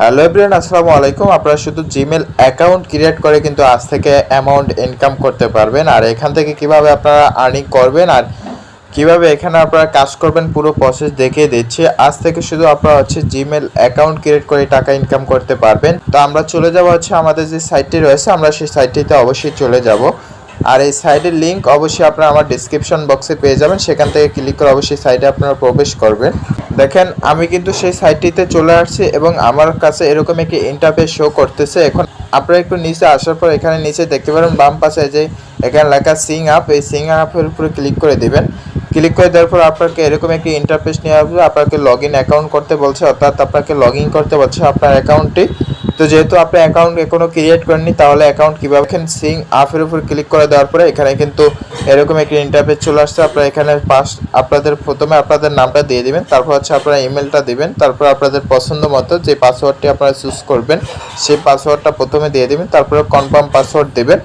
Hello everyone, আসসালামু আলাইকুম। আপনারা শুধু জিমেল অ্যাকাউন্ট ক্রিয়েট করে কিন্তু আজ থেকে অ্যামাউন্ট ইনকাম করতে পারবেন। আর এখান থেকে কীভাবে আপনারা আর্নিং করবেন আর কীভাবে এখানে আপনারা কাজ করবেন পুরো প্রসেস দেখিয়ে দিচ্ছি। আজ থেকে শুধু আপনারা হচ্ছে জিমেল অ্যাকাউন্ট ক্রিয়েট করে টাকা ইনকাম করতে পারবেন। তো আমরা চলে যাব হচ্ছে আমাদের যে সাইটটি রয়েছে, আমরা সেই সাইটটিতে অবশ্যই চলে যাব। আর এই সাইটের লিঙ্ক অবশ্যই আপনারা আমার ডিসক্রিপশন বক্সে পেয়ে যাবেন। সেখান থেকে ক্লিক করে অবশ্যই সাইটে আপনারা প্রবেশ করবেন। দেখেন, আমি কিন্তু সেই সাইটটিতে চলে আসছি এবং আমার কাছে এরকম একটি ইন্টারফেস শো করতেছে। এখন আপনারা একটু নিচে আসার পর এখানে নিচে দেখতে পারেন, বাম পাশে যে এখানে লেখা সিং আপ এই সিং আপের উপরে ক্লিক করে দিবেন। ক্লিক করে দেওয়ার পর আপনাকে এরকম একটি ইন্টারফেস নিয়ে আসবে। আপনাকে লগ ইন অ্যাকাউন্ট করতে বলছে, অর্থাৎ আপনাকে লগ ইন করতে বলছে আপনার অ্যাকাউন্টটি তো যেহেতু আপনি অ্যাকাউন্ট এখনও ক্রিয়েট করেননি, তাহলে অ্যাকাউন্ট কীভাবে সিং আপের উপর ক্লিক করে দেওয়ার পরে এখানে কিন্তু এরকম একটি ইন্টারফেস চলে আসছে। আপনারা এখানে পাস আপনাদের প্রথমে আপনাদের নামটা দিয়ে দিবেন, তারপর হচ্ছে আপনারা ইমেলটা দিবেন, তারপর আপনাদের পছন্দ মতো যে পাসওয়ার্ডটি আপনারা চুজ করবেন, সেই পাসওয়ার্ডটা প্রথমে দিয়ে দিবেন, তারপরে কনফার্ম পাসওয়ার্ড দেবেন।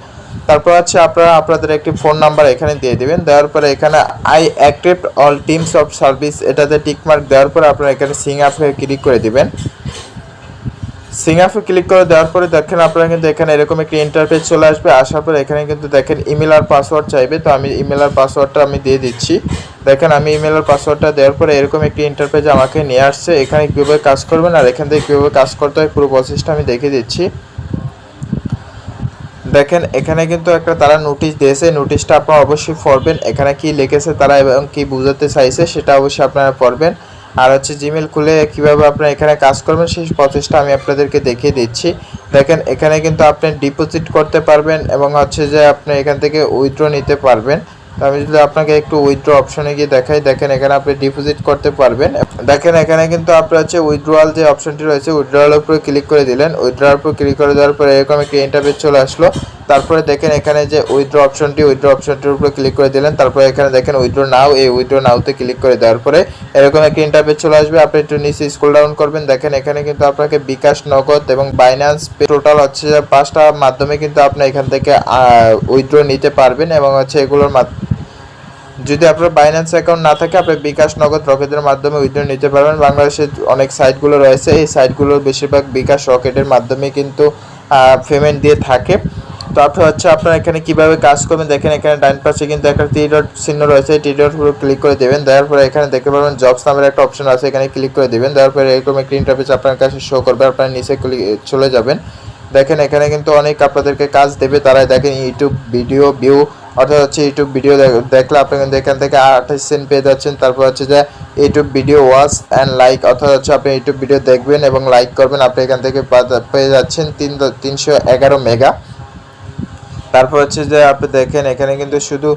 তারপর হচ্ছে আপনারা আপনাদের একটি ফোন নাম্বার এখানে দিয়ে দিবেন। দেওয়ার পরে এখানে I accept all terms of service এটাতে টিকমার্ক দেওয়ার পরে আপনারা এখানে সিং আপে ক্লিক করে দিবেন। সিং আপে ক্লিক করে দেওয়ার পরে দেখেন আপনারা কিন্তু এখানে এরকম একটি ইন্টারফেস চলে আসবে। আসার পরে এখানে কিন্তু দেখেন ইমেল আর পাসওয়ার্ড চাইবে। তো আমি ইমেল আর পাসওয়ার্ডটা আমি দিয়ে দিচ্ছি। দেখেন আমি ইমেল আর পাসওয়ার্ডটা দেওয়ার পরে এরকম একটি ইন্টারফেস আমাকে নিয়ে আসছে। এখানে কীভাবে কাজ করবেন আর এখান থেকে কীভাবে কাজ করতে হয় পুরো প্রসেসটা আমি দেখিয়ে দিচ্ছি। দেখেন, এখানে কিন্তু একটা তারা নোটিশ দিয়েছে। নোটিশটা আপনারা অবশ্যই পড়বেন। এখানে কি লিখেছে তারা এবং কি বোঝাতে চাইছে, সেটা অবশ্যই আপনারা পড়বেন। আর হচ্ছে জিমেল খুলে কীভাবে আপনারা এখানে কাজ করবেন, সেই প্রচেষ্টা আমি আপনাদেরকে দেখিয়ে দিচ্ছি। দেখেন, এখানে কিন্তু আপনি ডিপোজিট করতে পারবেন এবং হচ্ছে যে আপনি এখান থেকে উইথড্র নিতে পারবেন। আমি যদি আপনাকে একটু উইথড্র অপশনে গিয়ে দেখাই, দেখেন এখানে আপনি ডিপোজিট করতে পারবেন। দেখেন এখানে কিন্তু আপনার হচ্ছে উইথড্রয়াল যে অপশনটি রয়েছে উইথড্রয়ালের উপরে ক্লিক করে দিলেন। উইথড্রয়ার উপর ক্লিক করে দেওয়ার পরে এরকম একটি ইন্টারভিউ চলে আসলো। তারপরে দেখেন এখানে যে উইথড্র অপশনটি উইথড্র অপশনটির উপরে ক্লিক করে দিলেন। তারপরে এখানে দেখেন উইথড্র নাও এই উইথড্র নাওতে ক্লিক করে দেওয়ার পরে এরকম একটি ইন্টারভিউ চলে আসবে। আপনি একটু নিচে স্কুল ডাউন করবেন। দেখেন এখানে কিন্তু আপনাকে বিকাশ, নগদ এবং বাইন্যান্স টোটাল হচ্ছে পাঁচটা মাধ্যমে কিন্তু আপনি এখান থেকে উইথড্র নিতে পারবেন এবং হচ্ছে এগুলোর মাধ্যমে যদি আপনার বাইন্যান্স অ্যাকাউন্ট না থাকে আপনি বিকাশ নগদ রকেটের মাধ্যমে উইথড্র নিতে পারবেন। বাংলাদেশের অনেক সাইটগুলো রয়েছে। এই সাইটগুলোর বেশিরভাগ বিকাশ রকেটের মাধ্যমে কিন্তু পেমেন্ট দিয়ে থাকে। তো আপনার হচ্ছে আপনারা এখানে কীভাবে কাজ করবেন? দেখেন এখানে ডাইন পাশে কিন্তু একটা টি ডট চিহ্ন রয়েছে। টি ডট ক্লিক করে দেবেন। দেওয়ার পরে এখানে দেখতে পারবেন জবস নামের একটা অপশন আছে। এখানে ক্লিক করে দেবেন। দেওয়ার পরে এরকম একটি ইন্টারফেস আপনার কাছে শো করবে। আপনারা নিচে চলে যাবেন। দেখেন এখানে কিন্তু অনেক আপনাদেরকে কাজ দেবে। তারাই দেখেন ইউটিউব ভিডিও ভিউ অর্থাৎ হচ্ছে ইউটিউব ভিডিও দেখলে আপনি কিন্তু এখান থেকে আঠাশ সেন্ট পেয়ে যাচ্ছেন। তারপর হচ্ছে যে YouTube video watch and like অর্থাৎ হচ্ছে আপনি ইউটিউব ভিডিও দেখবেন এবং লাইক করবেন, আপনি এখান থেকে পেয়ে যাচ্ছেন তিন, তিনশো এগারো মেগা তারপর হচ্ছে যে আপনি দেখেন, এখানে কিন্তু শুধু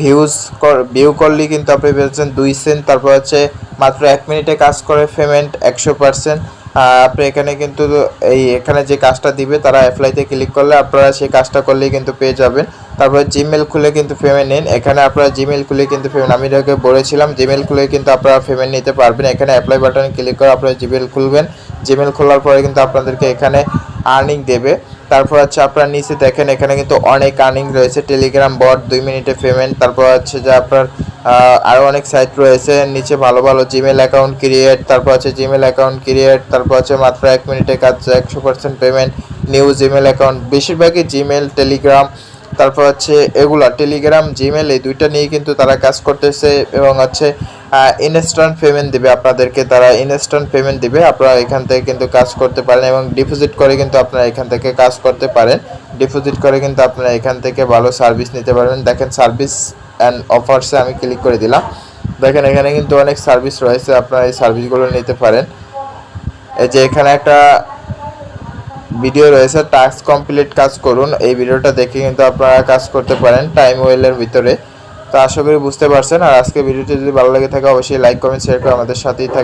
ভিউজ কর ভিউ করলেই কিন্তু আপনি পেয়েছেন দুই সেন্ট তারপর হচ্ছে মাত্র এক মিনিটে কাজ করে পেমেন্ট একশো পার্সেন্ট আপনি এখানে কিন্তু এই, এখানে যে কাজটা দিবে, তারা অ্যাপ্লাইতে ক্লিক করলে আপনারা সেই কাজটা করলেই কিন্তু পেয়ে যাবেন। তারপরে জিমেল খুলে কিন্তু পেমেন্ট নিন। এখানে আপনারা জিমেল খুলে কিন্তু পেমেন্ট আমি এটাকে বলেছিলাম জিমেল খুলে কিন্তু আপনারা পেমেন্ট নিতে পারবেন। এখানে অ্যাপ্লাই বাটনে ক্লিক করে আপনারা জিমেল খুলবেন। জিমেল খোলার পরে কিন্তু আপনাদেরকে এখানে আর্নিং দেবে। তারপর হচ্ছে আপনারা নিচে দেখেন, এখানে কিন্তু অনেক আর্নিং রয়েছে। টেলিগ্রাম বট দুই মিনিটে পেমেন্ট তারপর হচ্ছে যে আপনার আরও অনেক সাইট রয়েছে। নিচে ভালো ভালো জিমেল অ্যাকাউন্ট ক্রিয়েট তারপর হচ্ছে জিমেল অ্যাকাউন্ট ক্রিয়েট তারপর হচ্ছে মাত্র এক মিনিটে কাজ, একশো percent payment new Gmail account বেশিরভাগই জিমেল টেলিগ্রাম তারপর হচ্ছে এগুলা টেলিগ্রাম জিমেল এই দুইটা নিয়ে কিন্তু তারা কাজ করতেছে এবং হচ্ছে ইনস্ট্যান্ট পেমেন্ট দিবে আপনাদেরকে, তারা ইনস্ট্যান্ট পেমেন্ট দিবে, আপনারা এখান থেকে কিন্তু কাজ করতে পারেন এবং ডিপোজিট করে কিন্তু আপনারা এখান থেকে কাজ করতে পারেন। ডিপোজিট করে কিন্তু আপনারা এখান থেকে ভালো সার্ভিস নিতে পারবেন। দেখেন সার্ভিস অ্যান্ড অফার্সে আমি ক্লিক করে দিলাম। দেখেন এখানে কিন্তু অনেক সার্ভিস রয়েছে, আপনারা এই সার্ভিসগুলো নিতে পারেন। এই যে এখানে একটা ভিডিও রয়েছে টাস্ক কমপ্লিট কাজ করুন। এই ভিডিওটা দেখে কিন্তু আপনারা কাজ করতে পারেন টাইম ওয়েলের ভিতরে। তো আশা করি বুঝতে পারছেন। আর আজকে ভিডিওটি যদি ভালো লাগে থাকে, অবশ্যই লাইক কমেন্ট শেয়ার করে আমাদের সাথেই থাকে